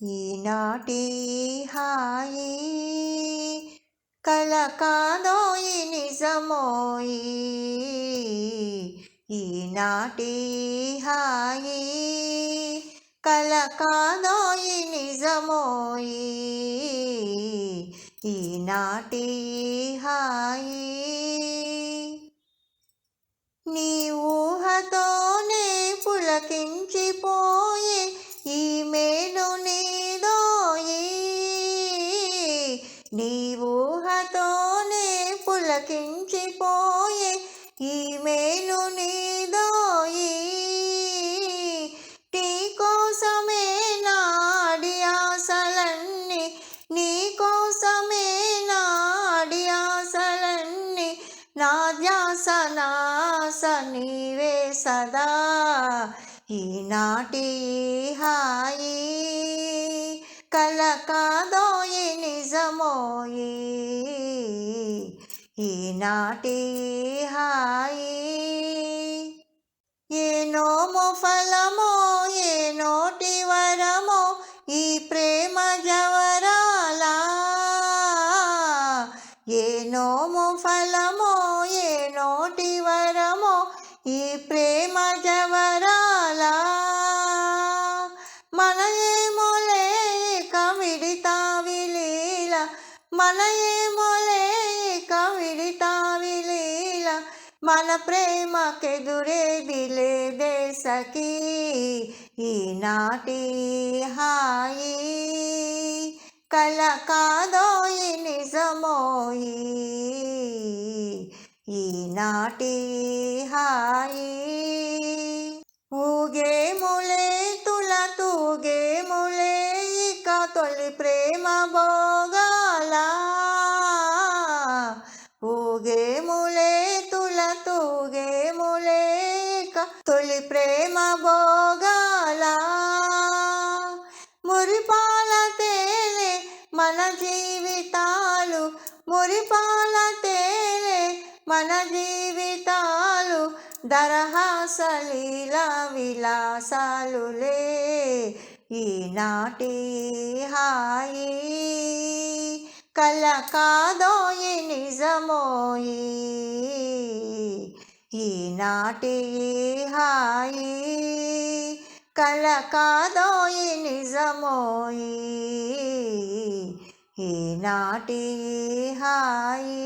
ఈనాటి హాయి కల కాదోయి నిజమోయి ఈనాటి హాయి కల కాదోయి నిజమోయి ఈనాటి హాయి నీ ఊహతోనే పులకించిపోయే నీ ఊహతోనే పులకించిపోయే ఈ మేలు నీదోయి నీ కోసమే నాడి ఆశలన్నీ నీ కోసమే నాడి ఆశలన్నీ నా ధ్యాస నాస నీవే సదా. ఈనాటి హాయి కల కాదోయి ఈనాటి హాయి. ఏ నోము ఫలమో ఏ నోటి వరమో ఈ ప్రేమ జవరాలా. ఏ నోము ఫలమో మన ఏమోలే కవిడితావి లీల మన ప్రేమకెదురేది లేదే సఖీ ఈనాటి హాయి కల కాదోయి నిజమోయి ఈనాటి హాయి ఊగే ములే తుల తూగే ములే ఇక తొలి ప్రేమ బో. తొలి ప్రేమ భోగాల. మురిపాల తేలే మన జీవితాలు మురిపాల తేలే మన జీవితాలు దరహాసలీల విలాసాలులే. ఈనాటి హాయి కల కాదోయి నిజమోయి ఈనాటి హాయి కల కాదోయి నిజమోయి ఈనాటి హాయి